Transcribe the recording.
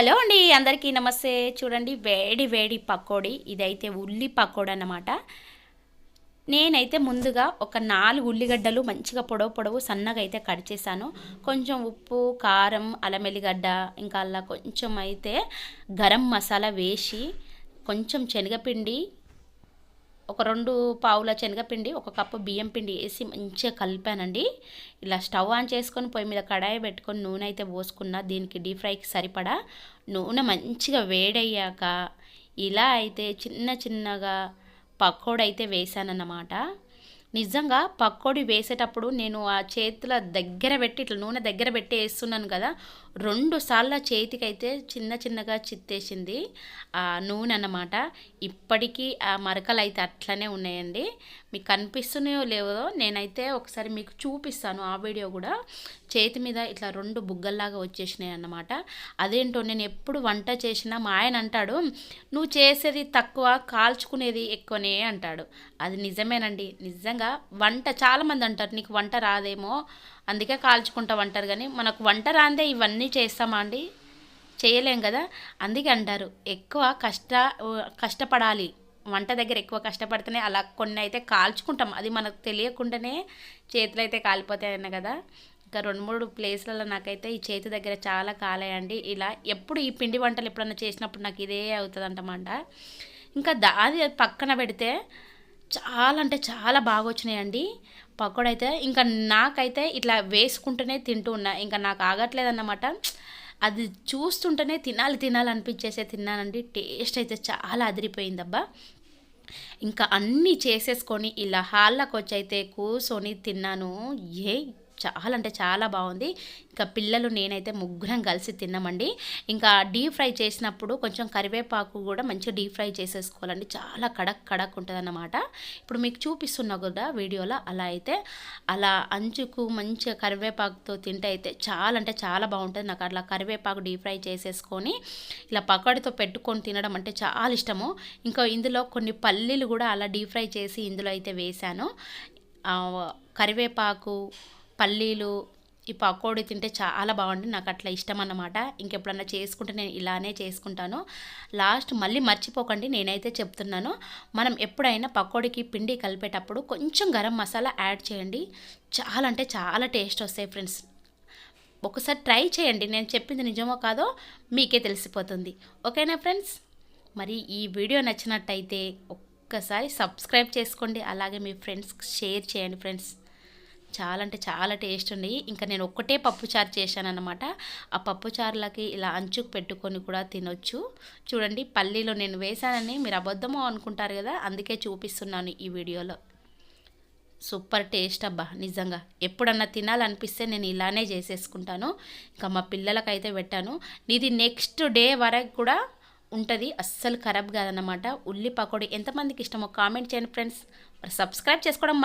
Hello అండి అందరికీ నమస్తే. చూడండి వేడి వేడి పకోడీ. ఇదైతే ఉల్లి పకోడీ అన్నమాట. నేనైతే ముందుగా ఒక నాలుగు ఉల్లిగడ్డలు మంచిగా పొడవు పొడవు సన్నగా అయితే కట్ చేశాను. కొంచెం ఉప్పు కారం అల్లం వెల్లిగడ్డ ఇంకా అలా కొంచెం అయితే గరం మసాలా వేసి కొంచెం శనగపిండి ఒక రెండు పావుల శనగపిండి ఒక కప్పు బియ్యం పిండి వేసి మంచిగా కలిపానండి. ఇలా స్టవ్ ఆన్ చేసుకొని పొయ్యి మీద కడాయి పెట్టుకొని నూనె అయితే పోసుకున్న దీనికి డీప్ ఫ్రైకి సరిపడా నూనె మంచిగా వేడయ్యాక ఇలా అయితే చిన్న చిన్నగా పకోడీ అయితే వేసానన్నమాట. నిజంగా పకోడీ వేసేటప్పుడు నేను ఆ చేతుల దగ్గర పెట్టి ఇట్లా నూనె దగ్గర పెట్టి వేస్తున్నాను కదా రెండు సార్ల చేతికైతే చిన్న చిన్నగా చిత్తేసింది ఆ నూనె అన్నమాట. ఇప్పటికీ ఆ మరకలు అయితే అట్లనే ఉన్నాయండి. మీకు కనిపిస్తున్నాయో లేవో నేనైతే ఒకసారి మీకు చూపిస్తాను ఆ వీడియో కూడా. చేతి మీద ఇట్లా రెండు బుగ్గల్లాగా వచ్చేసినాయి అన్నమాట. అదేంటో నేను ఎప్పుడు వంట చేసినా మా ఆయన అంటాడు నువ్వు చేసేది తక్కువ కాల్చుకునేది ఎక్కువనే అంటాడు. అది నిజమేనండి. నిజంగా వంట చాలామంది అంటారు నీకు వంట రాదేమో అందుకే కాల్చుకుంటాం అంటారు కానీ మనకు వంట రాందే ఇవన్నీ చేస్తామా అండి? చేయలేం కదా? అందుకే అంటారు ఎక్కువ కష్ట కష్టపడాలి. వంట దగ్గర ఎక్కువ కష్టపడితేనే అలా కొన్ని అయితే కాల్చుకుంటాం. అది మనకు తెలియకుండానే చేతులు అయితే కాలిపోతాయన్న కదా? ఇంకా రెండు మూడు ప్లేస్లలో నాకైతే ఈ చేతి దగ్గర చాలా కాలేయండి. ఇలా ఎప్పుడు ఈ పిండి వంటలు ఎప్పుడన్నా చేసినప్పుడు నాకు ఇదే అవుతుంది అంటమాట ఇంకా దాది పక్కన పెడితే చాలా అంటే చాలా బాగా వచ్చినాయండి పకోడ అయితే ఇంకా నాకైతే ఇట్లా వేసుకుంటూనే తింటూ ఉన్నా. ఇంకా నాకు ఆగట్లేదన్నమాట. అది చూస్తుంటేనే తినాలి తినాలి అనిపించేసే తిన్నానండి. టేస్ట్ అయితే చాలా అదిరిపోయిందబ్బా. ఇంకా అన్నీ చేసేసుకొని ఇలా హాల్లోకి వచ్చి అయితే కూర్చొని తిన్నాను. ఏ చాలా అంటే చాలా బాగుంది. ఇంకా పిల్లలు నేనైతే ముగ్గురం కలిసి తిన్నామండి. ఇంకా డీప్ ఫ్రై చేసినప్పుడు కొంచెం కరివేపాకు కూడా మంచిగా డీప్ ఫ్రై చేసేసుకోవాలండి. చాలా కడక్ కడక్ ఉంటుంది అన్నమాట ఇప్పుడు మీకు చూపిస్తున్నా కూడా వీడియోలో అలా అయితే. అలా అంచుకు మంచిగా కరివేపాకుతో తింటే అయితే చాలా అంటే చాలా బాగుంటుంది. నాకు అట్లా కరివేపాకు డీప్ ఫ్రై చేసేసుకొని ఇలా పకోడీతో పెట్టుకొని తినడం అంటే చాలా ఇష్టము. ఇంకా ఇందులో కొన్ని పల్లీలు కూడా అలా డీప్ ఫ్రై చేసి ఇందులో అయితే వేశాను. కరివేపాకు పల్లీలు ఈ పకోడీ తింటే చాలా బాగుంటుంది. నాకు అట్లా ఇష్టం అన్నమాట. ఇంకెప్పుడన్నా చేసుకుంటే నేను ఇలానే చేసుకుంటాను. లాస్ట్ మళ్ళీ మర్చిపోకండి నేనైతే చెప్తున్నాను. మనం ఎప్పుడైనా పకోడీకి పిండి కలిపేటప్పుడు కొంచెం గరం మసాలా యాడ్ చేయండి. చాలా అంటే చాలా టేస్ట్ వస్తాయి ఫ్రెండ్స్. ఒకసారి ట్రై చేయండి. నేను చెప్పింది నిజమో కాదో మీకే తెలిసిపోతుంది. ఓకేనా ఫ్రెండ్స్? మరి ఈ వీడియో నచ్చినట్టయితే ఒక్కసారి సబ్స్క్రైబ్ చేసుకోండి. అలాగే మీ ఫ్రెండ్స్కి షేర్ చేయండి ఫ్రెండ్స్. చాలా అంటే చాలా టేస్ట్ ఉన్నాయి ఇంకా నేను ఒక్కటే పప్పుచారు చేశాను అనమాట ఆ పప్పుచారులకి ఇలా అంచుకు పెట్టుకొని కూడా తినొచ్చు. చూడండి పల్లీలో నేను వేశానని మీరు అబద్ధమో అనుకుంటారు కదా అందుకే చూపిస్తున్నాను ఈ వీడియోలో. సూపర్ టేస్ట్ అబ్బా నిజంగా. ఎప్పుడన్నా తినాలనిపిస్తే నేను ఇలానే చేసేసుకుంటాను. ఇంకా మా పిల్లలకైతే పెట్టాను. ఇది నెక్స్ట్ డే వరకు కూడా ఉంటుంది. అస్సలు ఖరాబ్ కాదన్నమాట. ఉల్లి పకోడీ ఎంతమందికి ఇష్టమో కామెంట్ చేయండి ఫ్రెండ్స్. సబ్స్క్రైబ్ చేసుకోవడం